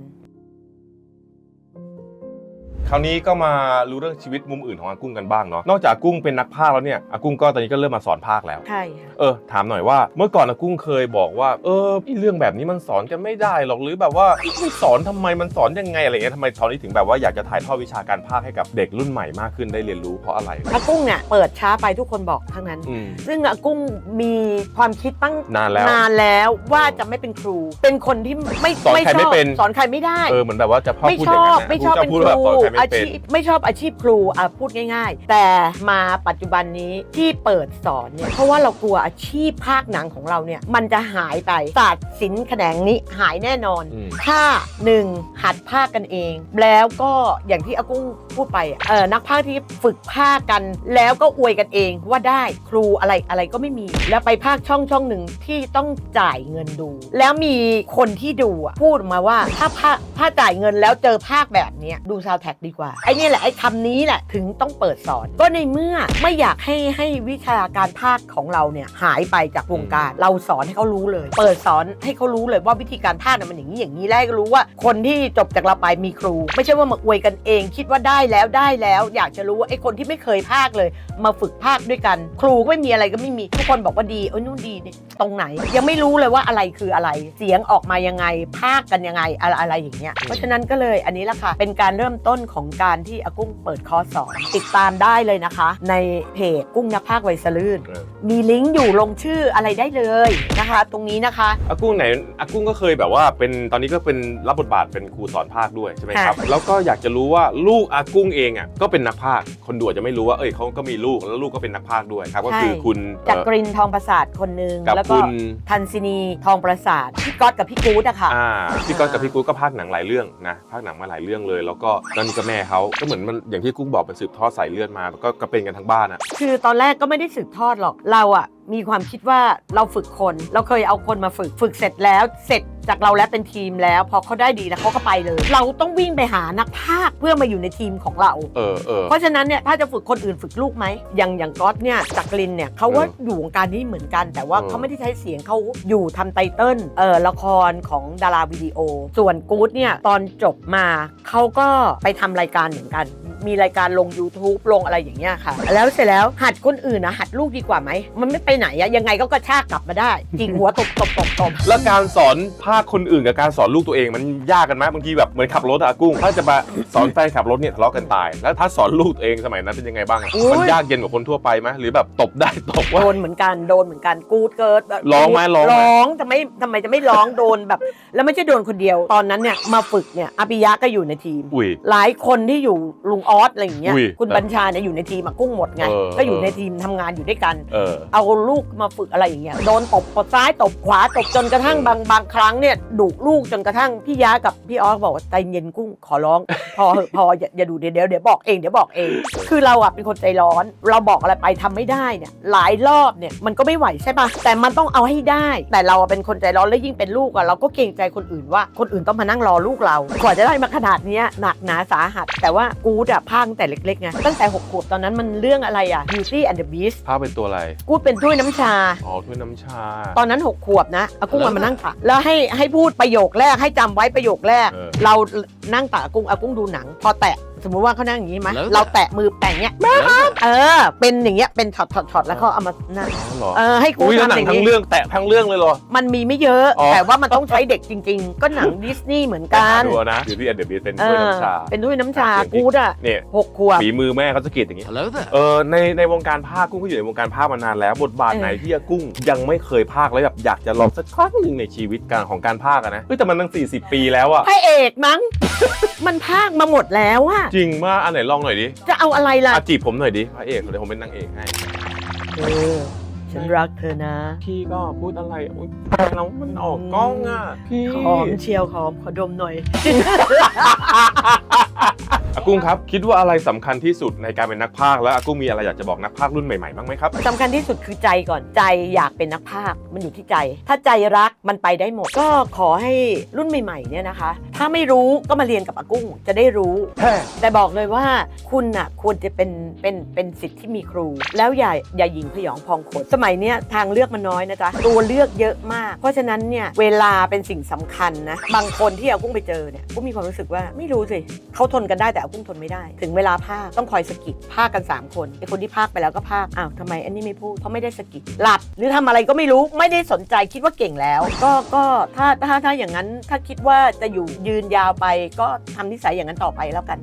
Speaker 2: คราวนี้ก็มารู้เรื่องชีวิตมุมอื่นของอากุ้งกันบ้างเนาะนอกจากอากุ้งเป็นนักพากย์แล้วเนี่ยอากุ้งก็ตอนนี้ก็เริ่มมาสอนพากย์แล้ว
Speaker 1: ใช่ค่ะ
Speaker 2: เออถามหน่อยว่า เมื่อก่อนอากุ้งเคยบอกว่า เออไอ้เรื่องแบบนี้มันสอนกันไม่ได้หรอกหรือแบบว่ามันสอนทำไมมันสอนยังไงอะไรเงี้ยทำไมตอนนี้ถึงแบบว่าอยากจะถ่ายทอดวิชาการพากย์ให้กับเด็กรุ่นใหม่มากขึ้นได้เรียนรู้เพราะอะไร
Speaker 1: อากุ้งเนี่ยเปิดช้าไปทุกคนบอกทั้งนั้น
Speaker 2: อืม
Speaker 1: ซึ่งอากุ้งมีความคิดตั้ง
Speaker 2: นานแล้ว
Speaker 1: นานแล้วว่าจะไม่เป็นครู เป็นคนที่ไม่
Speaker 2: สอนใครไม่
Speaker 1: ชอบ
Speaker 2: เป็น
Speaker 1: สอนใครไม่ได้
Speaker 2: เออเหมือนแบบว่าจะพ่อ
Speaker 1: ไม่
Speaker 2: พูด
Speaker 1: ช
Speaker 2: อย่าง
Speaker 1: อ
Speaker 2: นั้
Speaker 1: บ
Speaker 2: นนะ
Speaker 1: ไม่ชอบ
Speaker 2: จะ
Speaker 1: เป็น
Speaker 2: พูด
Speaker 1: ค
Speaker 2: แบบ
Speaker 1: รู
Speaker 2: สอนใครไม่
Speaker 1: อา
Speaker 2: เป็น
Speaker 1: ชีพไม่ชอบอาชีพครูอะพูดง่าย ๆ แต่มาปัจจุบันนี้ที่เปิดสอนเนี่ยเพราะว่าเรากลัวอาชีพภาคหนังของเราเนี่ยมันจะหายไปศาสตร์ศิลป์แขนงนี้หายแน่นอน
Speaker 2: อืม
Speaker 1: ถ้าหนึ่งหัดภาคกันเอง แล้วก็อย่างที่อากุ้งพูดไปอะเออนักภาคที่ฝึกภาคกัน แล้วก็อวยกันเองว่าได้ครูอะไรอะไรก็ไม่มี แล้วไปภาคช่องช่องหนึ่งที่ต้องจ่ายเงินดู แล้วมีคนที่ดูอะพูดมาว่าถ้าภาคถ้าจ่ายเงินแล้วเจอภาคแบบเนี้ยดูซาวแท็กดีกว่าไอ้นี่แหละไอ้คำนี้แหละถึงต้องเปิดสอน ก็ในเมื่อไม่อยากให้ให้วิชาการภาคของเราเนี่ยหายไปจากวงการ เราสอนให้เขารู้เลย เปิดสอนให้เขารู้เลยว่าวิธีการภาคเนี่ยมันอย่างนี้อย่างนี้แล้วให้เขารู้ว่าคนที่จบจากเราไปมีครู ไม่ใช่ว่ามาอวยกันเอง คิดว่าได้แล้วได้แล้ว อยากจะรู้ว่าไอ้คนที่ไม่เคยภาคเลย มาฝึกภาคด้วยกัน ครูก็ไม่มีอะไรก็ไม่มีทุกคนบอกว่าดีเอ้ยนู่นดีเนี่ยตรงไหน ยังไม่รู้เลยว่าอะไรคืออะไร เสียงออกมายังไงภาคกันยังไงอะไรอะไรอย่างเงี้ยเพราะฉะนั้นก็เลยอันนี้แหละค่ะเป็นการเริ่มต้นของการที่อากุ้งเปิดคอร์สสอน ติดตามได้เลยนะคะ ในเพจกุ้งนักภาคไวยสลื่น
Speaker 2: เออ
Speaker 1: มีลิงก์อยู่ลงชื่ออะไรได้เลยนะคะ ตรงนี้นะคะ
Speaker 2: อากุ้งไหนอากุ้งก็เคยแบบว่าเป็นตอนนี้ก็เป็นรับบทบาทเป็นครูสอนภาคด้วยใช่ไหมครับ
Speaker 1: ค่ะ
Speaker 2: แล้วก็อยากจะรู้ว่าลูกอากุ้งเองอะก็เป็นนักภาคคนดูอาจจะไม่รู้ว่าเอ้ยเขาก็มีลูกแล้วลูกก็เป็นนักภาคด้วยครับ ก็คือคุณ
Speaker 1: จาก
Speaker 2: เอ่อ
Speaker 1: กรินทองประสาทคนหนึ่ง
Speaker 2: กับ
Speaker 1: แล้วก็
Speaker 2: คุณ
Speaker 1: ทันซินีทองประสาทพี่ก๊อตกับพี่กู๊ดอะค่ะ
Speaker 2: อ่าพี่ก้อนกับพี่กุ้งก็ภาคหนังหลายเรื่องนะภาคหนังมาหลายเรื่องเลย แล้วก็ตอนนี้ก็แม่เขาก็เหมือนมันอย่างที่กุ้งบอกเป็นสืบทอดสายเลือดมาก็ก็เป็นกันทั้งบ้านอะ
Speaker 1: คือตอนแรกก็ไม่ได้สืบทอดหรอกเราอะ มีความคิดว่าเราฝึกคน เราเคยเอาคนมาฝึกฝึกเสร็จแล้ว เสร็จจากเราแล้วเป็นทีมแล้ว พอเขาได้ดีแล้วเขาก็ไปเลย เราต้องวิ่งไปหานักพากย์เพื่อมาอยู่ในทีมของเรา
Speaker 2: เออเออ
Speaker 1: เพราะฉะนั้นเนี่ยถ้าจะฝึกคนอื่นฝึกลูกไหมอย่างอย่างก๊อตเนี่ยจากลินเนี่ยเขาว่า
Speaker 2: เออ
Speaker 1: อยู่วงการนี้เหมือนกัน แต่ว่า
Speaker 2: เออ
Speaker 1: เขาไม่ได้ใช้เสียงเขาอยู่ทำไตเติ้ลเออละครของดาราวิดีโอ ส่วนกู๊ดเนี่ยตอนจบมาเขาก็ไปทำรายการเหมือนกัน มีรายการลง YouTube ลงอะไรอย่างเงี้ยค่ะ แล้วเสร็จแล้วหัดคนอื่นนะหัดลูกดีกว่าไหม มันไม่ไปไหนอะยังไงก็กระชากกลับมาได้จิกหัวตบตบตบตบ
Speaker 2: แล้วการสอนภาคคนอื่นกับการสอนลูกตัวเองมันยากกันไหมบางทีแบบเหมือนขับรถอะอากุ้ง ถ้าจะมาสอนแฟนขับรถเนี่ยทะเลาะกันตาย แล้วถ้าสอนลูกตัวเองสมัยนั้นเป็นยังไงบ้างอะ
Speaker 1: โอ้ย
Speaker 2: มันยากเย็นกว่าคนทั่วไปไหมหรือแบบตบได้ตบว่า
Speaker 1: โดนเหมือนกันโดนเหมือนกันกูดเกิด
Speaker 2: ร้องไหมร้องไหม
Speaker 1: ร้องจะไม่ทำไมจะไม่ร้องโดนแบบ แล้วไม่ใช่โดนคนเดียวตอนนั้นเนี่ยมาฝึกเนี่ยอภิยะก็อยู่ในทีม
Speaker 2: อุ้ย
Speaker 1: หลายคนที่อยู่ลุงออสอะไรอย่างเงี้ย
Speaker 2: อุ้ย
Speaker 1: คุณบัญชาเนี่ยอยู่ในทีมอะกุ้งหมดไง
Speaker 2: เออ
Speaker 1: ก็อยู่ในทีมทำงานอยู่ด้วยกัน
Speaker 2: เออ
Speaker 1: เอาลูกมาฝึกอะไรอย่างเงี้ยโดนตบปดซ้ายตบขวาตบจนกระทั่งบางบางครั้งเนี่ยดุลูกจนกระทั่งพี่ยะกับพี่ออสบอกว่าใจเย็นกุ้งขอร้อง พอเหอะพออย่าอย่าดูเดี๋ยวเดี๋ยวเดี๋ยวบอกเองเดี๋ยวบอกเอง คือเราอะเป็นคนใจร้อน เราบอกอะไรไปทำไม่ได้เนี่ยหลายรอบเนี่ยมันก็ไม่ไหวใช่ปะแต่มันต้องเอาให้ได้ แต่เราอะเป็นคนใจร้อนแล้วยิ่งเป็นลูกอะเราก็เกรงใจคนอื่นว่าคนอื่นต้องมานั่งรอลูกเรากว่าจะได้มาขนาดเนี้ยหนักหนาสาหัส แต่ว่ากูดอะพากตั้งแต่เล็กๆไงตั้งแต่หกขวบตอนนั้นมันเรื่องอะไรอะ Beauty and the Beast
Speaker 2: ภาพเป็นตัวอะไร
Speaker 1: กูดเป็นถ้วยน้ำชา
Speaker 2: อ๋อถ้วยน้ำชา
Speaker 1: ตอนนั้น 6 ขวบนะอากุ้งมานั่งตักแล้วให้ให้พูดประโยคแรกให้จำไว้ประโยคแรก
Speaker 2: เออ
Speaker 1: เรานั่งตักอากุ้งอากุ้งดูหนัง พอแตะสมมุติว่าเขานั่งอย่างนี้ไหม
Speaker 3: แล้ว
Speaker 1: เราแตะมือแปะอย่างเงี้ยเออ เป็นอย่างเงี้ยเป็นช็อตช็อตช็อตแล้วเขาเอามานั่ง
Speaker 2: อ๋อเหรอ
Speaker 1: เออให้กู
Speaker 2: อุ้ยแล้วห
Speaker 1: ทำ
Speaker 2: นั
Speaker 1: องย่าง
Speaker 2: ทั้ง
Speaker 1: นี้
Speaker 2: เรื่องแตะทั้งเรื่องเลยเหรอ
Speaker 1: มันมีไม่เยอะ
Speaker 2: อ๋อ
Speaker 1: แต่ว่ามันต้องใช้เด็กจริง ๆ ก็หนังดิสนีย์เหมือนกัน
Speaker 2: ดูนะอยู่ที่แอนเดอร์บีเป็น
Speaker 1: เอ
Speaker 2: ถ้วย
Speaker 1: อ
Speaker 2: น้ำชา
Speaker 1: เป็นถ้วยน้ำชา
Speaker 2: อะ
Speaker 1: กูดอะ
Speaker 2: เนี่ย
Speaker 1: หกขวบ
Speaker 2: ฝีมือแม่เขาจะกรีดอย่างนี้
Speaker 3: Hello there.
Speaker 2: เออในในวงการภาคกุ้งก็อยู่ในวงการภาคมานานแล้ว บทบาท
Speaker 1: เออ
Speaker 2: ไหนที่อากุ้งยังไม่เคยภาคแล้วแบบอยากจะลองสักครั้งหนึ่งในชีวิตการของการภาคอะนะเฮ้ยแต่มันตั้ง40 ปีแล้วอะ
Speaker 1: พระเอกมั้ง มันพากมาหมดแล้วอะ
Speaker 2: จริงมากอันไหนลองหน่อยดิ
Speaker 1: จะเอาอะไรล่ะ
Speaker 2: อาจีบผมหน่อยดิพระเอกเดี๋ยวผมเป็นนางเอกให้
Speaker 1: เออฉันรักเธอนะ
Speaker 2: พี่ก็พูดอะไรอุ๊ยแล้วมันออกกล้องอะพี่
Speaker 1: หอมเชียวหอมขอดมหน่อย
Speaker 2: อากุ้งครับ คิดว่าอะไรสำคัญที่สุดในการเป็นนักพากย์แล้วอากุ้งมีอะไรอยากจะบอกนักพากย์รุ่นใหม่ๆบ้างไหมครับ
Speaker 1: สำคัญที่สุดคือใจก่อนใจอยากเป็นนักพากย์มันอยู่ที่ใจ ถ้าใจรักมันไปได้หมด ก็ขอให้รุ่นใหม่ๆเนี่ยนะคะ ถ้าไม่รู้ก็มาเรียนกับอากุ้งจะได้รู้ แต่บอกเลยว่าคุณน่ะควรจะเป็นเป็นเป็นสิทธิ์ที่มีครู แล้วอย่าอย่าหยิงพยองพองขนสมัยเนี้ยทางเลือกมันน้อยนะจ๊ะตัวเลือกเยอะมาก เพราะฉะนั้นเนี่ยเวลาเป็นสิ่งสำคัญนะบางคนที่อากุ้งไปเจอเนี่ยก็มีความรู้สึกว่าไม่รู้สิเขาททนกันได้แต่เอากุ้งทนไม่ได้ ถึงเวลาภาคต้องคอยสกิดภาคกัน 3 คนไอคนที่ภาคไปแล้วก็ภาคอ้าวทำไมอันนี้ไม่พูดเพราะไม่ได้สกิดหลับหรือทำอะไรก็ไม่รู้ไม่ได้สนใจคิดว่าเก่งแล้ว ก็ก็ถ้าถ้าถ้าอย่างนั้นถ้าคิดว่าจะอยู่ยืนยาวไปก็ทำนิสัยอย่างนั้นต่อไปแล้วกัน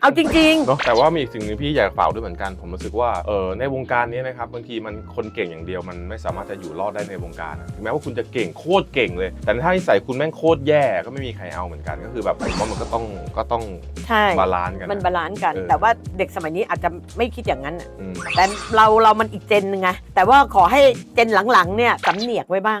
Speaker 1: เอาจริงๆ
Speaker 2: เนาะแต่ว่ามีอีกสิ่งหนึงพี่อยากฝากด้วยเหมือนกัน ผมรู้สึกว่าเออในวงการนี้นะครับบางทีมันคนเก่งอย่างเดียวมันไม่สามารถจะอยู่รอดได้ในวงการอะถึงแม้ว่าคุณจะเก่งโคตรเก่งเลย แต่ถ้านิสัยคุณแม่งโคตรแย่ก็ไม่มีใครเอาเหมือนกัน ก็คือแบบผมว่ามันก็ต้องก็ต้อง
Speaker 1: ใช่
Speaker 2: บาลานซ์กัน
Speaker 1: มันบาลานซ์กัน
Speaker 2: เออ
Speaker 1: แต่ว่าเด็กสมัยนี้อาจจะไม่คิดอย่างนั้นน่ะ
Speaker 2: อืม
Speaker 1: แต่เราเรามันอีกเจนหนึงไงแต่ว่าขอให้เจนหลังๆเนี่ยสำเนียกไว้บ้าง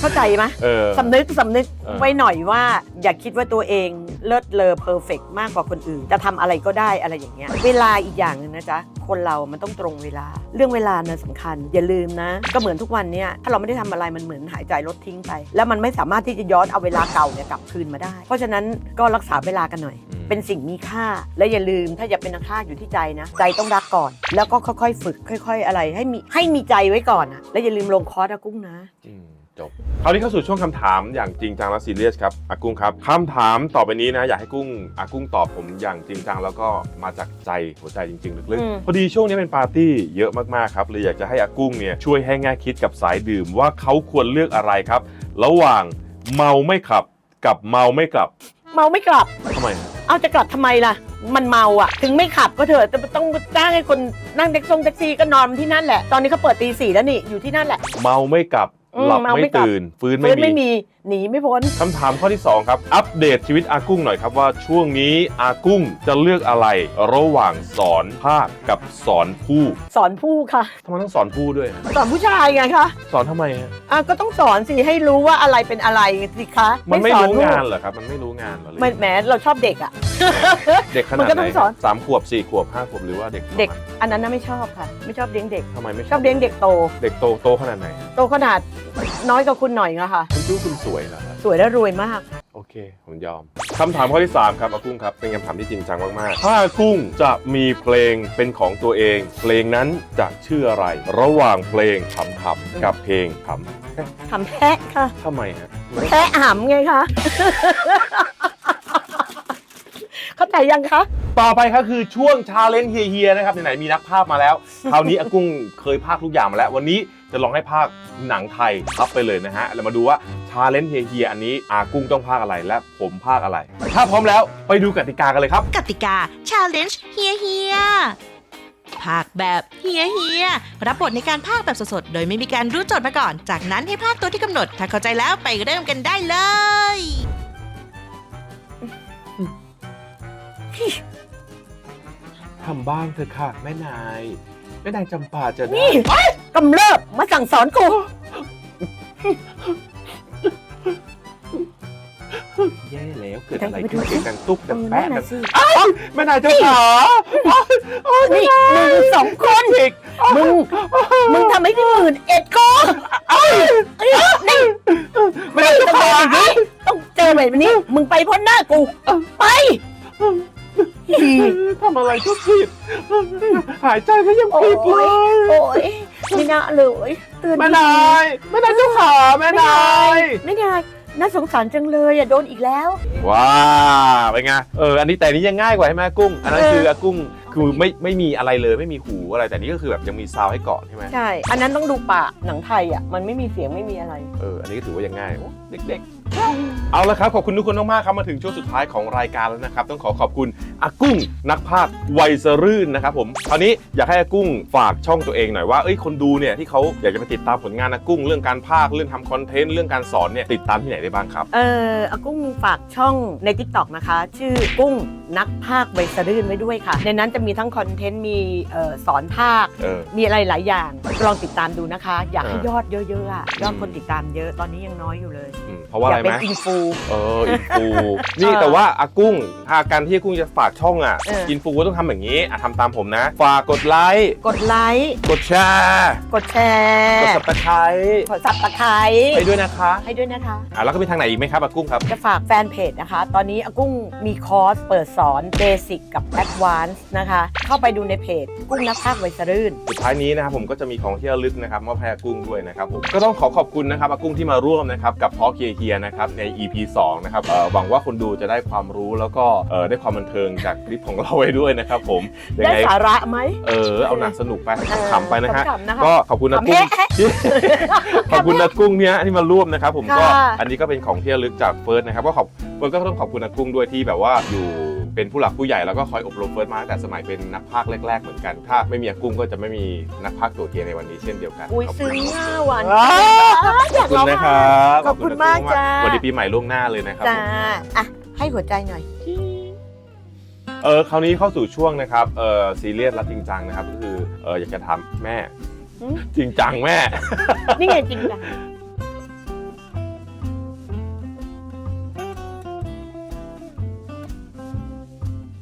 Speaker 1: เข้าใจไหม
Speaker 2: เออ
Speaker 1: สำนึกสำนึก
Speaker 2: เออ
Speaker 1: ไว้หน่อยว่า อย่าคิดว่าตัวเองเลิศเลอเพอร์เฟกมากกว่าคนอื่น จะทำอะไรก็ได้อะไรอย่างเงี้ย เวลาอีกอย่างหนึงนะจ๊ะ คนเรามันต้องตรงเวลา เรื่องเวลาเนี่ยสำคัญ อย่าลืมนะ ก็เหมือนทุกวันเนี่ยถ้าเราไม่ได้ทำอะไรมันเหมือนหายใจลดทิ้งไป แล้วมันไม่สามารถที่จะย้อนเอาเวลาเก่าเนี่ยกลับคืนมาได้ เพราะฉะนั้นก็รักษาเวลากันหน่อย
Speaker 2: อืม
Speaker 1: เป็นสิ่งมีค่า และอย่าลืมถ้าจะเป็นนักฆ่าอยู่ที่ใจนะ ใจต้องรักก่อน แล้วก็ค่อยๆ ฝึก ค่อย ๆ อะไร ให้มีให้มีใจไว้ก่อนอะแล้วอย่าลืมลงคอร์สอะกุ้งนะ
Speaker 2: อืมจบคราวนี้เข้าสู่ช่วงคำถามอย่างจริงจังและซีเรียสครับอากุ้งครับคำถามต่อไปนี้นะอยากให้กุ้งอากุ้งตอบผมอย่างจริงจังแล้วก็มาจากใจหัวใจจริงๆลึก
Speaker 1: อืม
Speaker 2: ๆพอดีช่วงนี้เป็นปาร์ตี้เยอะมากๆครับเลยอยากจะให้อากุ้งเนี่ยช่วยให้แง่คิดกับสายดื่มว่าเขาควรเลือกอะไรครับ ระหว่างเมาไม่ขับกับเมาไม่กลับ
Speaker 1: เมาไม่กลับ
Speaker 2: ทำไมฮะ
Speaker 1: เอาจะกลับทำไมล่ะ มันเมาอะถึงไม่ขับก็เถอะจะต้องจ้างให้คนนั่งแท็กซี่แท็กซี่ก็นอนที่นั่นแหละ ตอนนี้เขาเปิดตีสี่แล้วนี่อยู่ที่นั่นแหละ
Speaker 2: เมาไม่กลับ
Speaker 1: อืม
Speaker 2: หลับ
Speaker 1: เมาไม่
Speaker 2: ไม่
Speaker 1: กลับ
Speaker 2: ตื่น ฟื้น
Speaker 1: เฟิร์น
Speaker 2: ไม่
Speaker 1: ไม่
Speaker 2: มี
Speaker 1: มี หนีไม่พ้น
Speaker 2: คำถามข้อที่ 2 ครับ อัปเดตชีวิตอากุ้งหน่อยครับว่าช่วงนี้อากุ้งจะเลือกอะไร ระหว่างสอนภาคกับสอนผู้
Speaker 1: สอนผู้ค่ะ
Speaker 2: ทำไมต้องสอนผู้ด้วยฮะ
Speaker 1: สอนผู้ชายไงคะ
Speaker 2: สอนทำไมฮะ
Speaker 1: อะก็ต้องสอนสิให้รู้ว่าอะไรเป็นอะไรสิคะ
Speaker 2: มันไม่
Speaker 1: สอ
Speaker 2: รู้
Speaker 1: ลูก
Speaker 2: งานเหรอครับ มันไม่รู้งานเหรอหรือ
Speaker 1: มันแหมเราชอบเด็กอะ
Speaker 2: เด็กข
Speaker 1: มั
Speaker 2: นาด
Speaker 1: นก็
Speaker 2: ไห
Speaker 1: ต้
Speaker 2: น
Speaker 1: องสอน
Speaker 2: สามขวบสี่ขวบห้าขวบหรือว่าเด็ก
Speaker 1: เด็กอันนั้นน่ะไม่ชอบค่ะ ไม่ชอบเลี้ยงเด็ก
Speaker 2: ทำไมไม่
Speaker 1: ชอบเลี้ยงเด็กโต
Speaker 2: เด็กโตโตขนาดไหนฮะ
Speaker 1: โตขนาดน้อยกว่าคุณหน่อยนะคะ
Speaker 2: คุณคิดว่าคุณสวยเหรอครับ
Speaker 1: สวยและรวยมาก
Speaker 2: โอเค ผมยอมคำถามข้อที่ 3 ครับอากุ้งครับ เป็นคำถามที่จริงจังมากๆ ถ้าอากุ้งจะมีเพลงเป็นของตัวเอง เพลงนั้นจะชื่ออะไร ระหว่างเพลงขำๆกับเพลงข
Speaker 1: ทำแพะค่ะำ
Speaker 2: ทำไมฮะ
Speaker 1: แพะหำไงคะ เข้าใจยังคะ
Speaker 2: ต่อไปครับคือช่วงชาเลนจ์เฮียๆนะครับไหนๆมีนักภาพมาแล้ว คราวนี้อากุ้งเคยภาคทุกอย่างมาแล้ว วันนี้จะลองให้ภาคหนังไทยทับไปเลยนะฮะแล้วมาดูว่าชาเลนจ์เฮียๆอันนี้อากุ้งต้องภาคอะไรและผมภาคอะไร ถ้าพร้อมแล้วไปดูกติกากันเลยครับ
Speaker 6: กติกา Challenge เฮียเฮียภาคแบบเฮียเฮียรับบทในการภาคแบบสดๆ โดยไม่มีการรู้โจทย์มาก่อน จากนั้นให้ภาคตัวที่กำหนด ถ้าเข้าใจแล้วไปเริ่มกันได้เลย
Speaker 2: ทำบ้างเถอะค่ะ แม่นาย แม่นายจำปาจะได้
Speaker 1: นี่กำเริบมาสั่งสอนกู
Speaker 2: แย่แล้วเกิดอะไรขึ้นเสียงดังตุ๊บ
Speaker 1: เอ
Speaker 2: ดัง
Speaker 1: อ
Speaker 2: แป๊ะ
Speaker 1: นั่น
Speaker 2: แบ
Speaker 1: น่ะ
Speaker 2: บ
Speaker 1: สิ
Speaker 2: อ้าวแม่นายเจ้าขาอ้าวอ้าว
Speaker 1: นี่หนึ่งสองคน
Speaker 2: อีก
Speaker 1: มึง มึงทำให้ที่หมื่นเอ็ดก็เอ้ยนี่
Speaker 2: แม่นายเจ้าขา
Speaker 1: ต้องเจอแบบนี้ มึงไปพ้นหน้ากู ไปอี
Speaker 2: ทำอะไรก็ผิด หายใจก็ยัง
Speaker 1: โอ้
Speaker 2: ผิดเลยย
Speaker 1: โอ้ยไม่น่าเลยเตือน
Speaker 2: แม่นายแม่นายเจ้าขาแม่
Speaker 1: ไม่
Speaker 2: นา
Speaker 1: ได้
Speaker 2: ย
Speaker 1: ไม่ได้น่าสงสารจังเลยอะโดนอีกแล้ว
Speaker 2: ว้าเป็นไงเอออันนี้แต่อันนี้ยังง่ายกว่าใช่ไหมอากุ้ง อันนั้น
Speaker 1: เออ
Speaker 2: คืออากุ้งคือไม่ไม่มีอะไรเลยไม่มีหูอะไรแต่นี่ก็คือแบบยังมีซาวด์ให้เกาะใช่ไหม
Speaker 1: ใช่ อันนั้นต้องดูปากหนังไทยอะมันไม่มีเสียงไม่มีอะไร
Speaker 2: เอออันนี้ก็ถือว่ายังง่ายโอ้เด็กๆ เอาละครับ ขอบคุณทุกคนมากๆครับมาถึงช่วงสุดท้ายของรายการแล้วนะครับ ต้องขอขอบคุณอากุ้งนักพากย์วัยสรื่นนะครับผมคราวนี้อยากให้อากุ้งฝากช่องตัวเองหน่อยว่าเอ้ยคนดูเนี่ยที่เขาอยากจะไปติดตามผลงานอากุ้ง เรื่องการพากย์เรื่องทำคอนเทนต์เรื่องการสอนเนี่ยติดตามที่ไหนได้บ้างครับ
Speaker 1: เอออากุ้งฝากช่องใน t ิ k t o k นะคะ ชื่อกุ้งนักภาคใบสะรื่นไว้ด้วยค่ะ ในนั้นจะมีทั้งคอนเทนต์มีเอ่อสอนภาค
Speaker 2: เออ
Speaker 1: มีอะไรหลายอย่างลองติดตามดูนะคะ อยากให้
Speaker 2: เออย
Speaker 1: อดเยอะๆอะยอด
Speaker 2: อืม
Speaker 1: คนติดตามเยอะตอนนี้ยังน้อยอยู่เลย
Speaker 2: อืมเพราะว่าอะไร
Speaker 1: อยาก
Speaker 2: ไห
Speaker 1: เป็
Speaker 2: ม
Speaker 1: นอินฟู
Speaker 2: เอออินฟูนี่แต่ว่าอากุ้งถ้าการที่อากุ้งจะฝากช่องอะ
Speaker 1: เอออิ
Speaker 2: อินฟูก็ต้องทำอย่างนี้อะทำตามผมนะ ฝากกดไลค์
Speaker 1: กดไลค์
Speaker 2: กดแชร์
Speaker 1: กดแชร์
Speaker 2: กดสับตะไคร้
Speaker 1: กดสับตะไคร้
Speaker 2: ไปด้วยนะคะ
Speaker 1: ให้ด้วยนะคะ
Speaker 2: อะแล้วก็มีทางไหนอีกไหมครับอากุ้งครับ
Speaker 1: จะฝากแฟนเพจนะคะ ตอนนี้อากุ้งมีคอร์สเปิดสอนเบสิกกับแอดวานซ์นะคะ เข้าไปดูในเพจกุ้งนักพากย์ไวยสรื่น
Speaker 2: สุดท้ายนี้นะครับผมก็จะมีของที่ระลึกนะครับมอบให้อากุ้งด้วยนะครับผมก็ต้องขอขอบคุณนะครับอากุ้งที่มาร่วมนะครับกับพอเคียเฮียนะครับใน EP 2นะครับเอ่อหวังว่าคนดูจะได้ความรู้แล้วก็เอ่อได้ความบันเทิงจากคลิปของเราไว้ด้วยนะครับผมยัง
Speaker 1: ได้
Speaker 2: ไง
Speaker 1: สาระไหม
Speaker 2: เออเอาหนักสนุกไปขำๆไปนะฮะ
Speaker 1: ขำๆนะคะ
Speaker 2: ก็ขอบคุณอากุ้ง
Speaker 1: ขำแฮะ
Speaker 2: ที่ขอบคุณอากุ้งเนี้ยที่มาร่วมนะครับผมก็
Speaker 1: ค่ะ
Speaker 2: อันนี้ก็เป็นของที่ระลึกจากเฟิร์สนะครับก็ขอบเฟิร์สก็ต้องขอบคุณอากุ้งด้วยที่แบบว่าอยู่ เป็นผู้หลักผู้ใหญ่แล้วก็คอยอบรมเฟิร์สมาตั้งแต่สมัยเป็นนักพากย์แรก ๆ เหมือนกัน ถ้าไม่มีอากุ้งก็จะไม่มีนักพากย์ตัวเทียในวันนี้เช่นเดียวกัน
Speaker 1: อุ้ย
Speaker 2: ขอบคุ
Speaker 1: ซึ้
Speaker 2: ณ
Speaker 1: งอะหวาน
Speaker 2: ข
Speaker 1: อยา
Speaker 2: อบ
Speaker 1: ก
Speaker 2: คุณ
Speaker 1: ร้อง
Speaker 2: นะค
Speaker 1: ไห้
Speaker 2: รับ
Speaker 1: ขอบคุณมากจ้า
Speaker 2: วันนี้ปีใหม่ล่วงหน้าเลยนะครับ
Speaker 1: จ้า
Speaker 2: ผม
Speaker 1: อะให้หัวใจหน่อย
Speaker 2: เออคราวนี้เข้าสู่ช่วงนะครับเออซีเรียสและจริงจังนะครับก็คือเอออยากจะถามแม่
Speaker 1: หืม
Speaker 2: จริงจังแม่
Speaker 1: นี่ไงจริงจัง